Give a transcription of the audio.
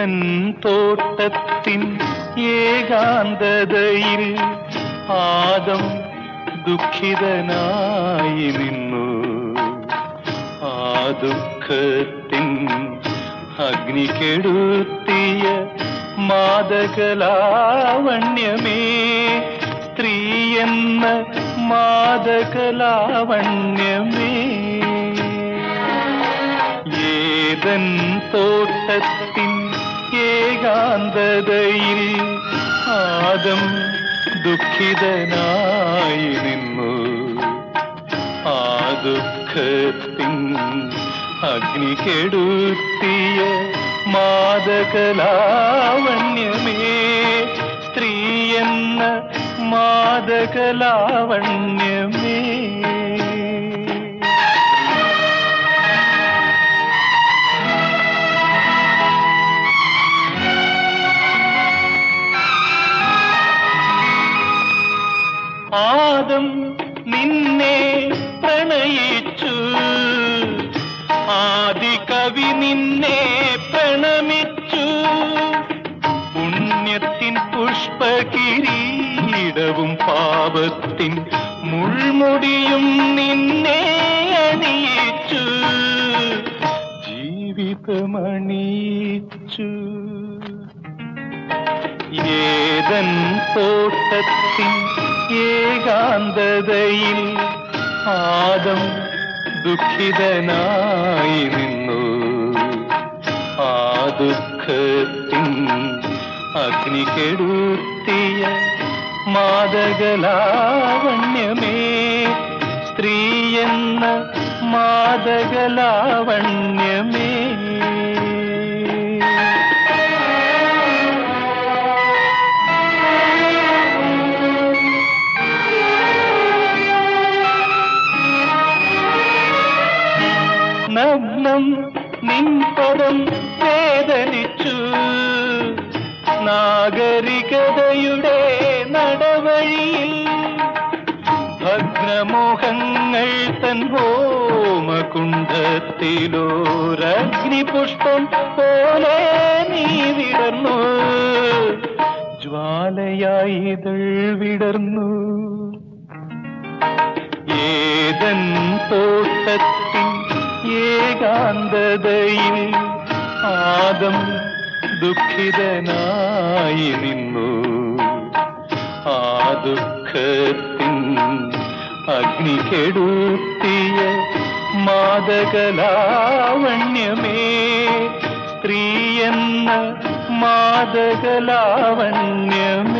ഏതൻ തോട്ടത്തിൻ ഏകാന്തതയിൽ ആദം ദുഃഖിതനായി നിന്നു. ആ ദുഃഖത്തിൻ അഗ്നി കെടുത്തിയ മാതകലാവണ്യമേ സ്ത്രീ എന്ന മാതകലാവണ്യമേ. ഏതൻ തോട്ടത്തിൻ ഏകാന്തതയിൽ ആദം ദുഃഖിതനായി നിന്നു. ആ ദുഃഖത്തിൻ അഗ്നി കെടുത്തിയ മാതകലാവണ്യമേ സ്ത്രീ എന്ന മാതകലാവണ്യമേ. ആദം നിന്നെ പ്രണയിച്ചു. ആദി കവി നിന്നെ പ്രണമിച്ചു. പുണ്യത്തിൻ പുഷ്പകിരീടവും പാപത്തിൻ മുൾമുടിയും നിന്നെ അണിയിച്ചു. ജീവിതമണിയിച്ചു. ഏതൻ തോട്ടത്തിൻ ഏകാന്തതയിൽ ആദം ദുഃഖിതനായി നിന്നു. ആ ദുഃഖത്തിൻ അഗ്നി കെടുത്തിയ മാതകലാവണ്യമേ സ്ത്രീ എന്ന മാതകലാവണ്യമേ നഗ്നം നിൻപദം വേദനിച്ചു. നാഗരികതയുടെ നടവഴിയിൽ ഭദ്രമോഹങ്ങൾ തൻ ഹോമകുണ്ഠത്തിലോരഗ്നിപുഷ്പം പോലെ നീ വിടർന്നു. ജ്വാലയായി ഇതൾ വിടർന്നു. ഏതൻ തോട്ടത്തിൻ ഏകാന്തതയിൽ ആദം ദുഃഖിതനായി നിന്നു. ആ ദുഃഖത്തിൻ അഗ്നി കെടുത്തിയ മാതകലാവണ്യമേ സ്ത്രീയെന്ന മാതകലാവണ്യമേ.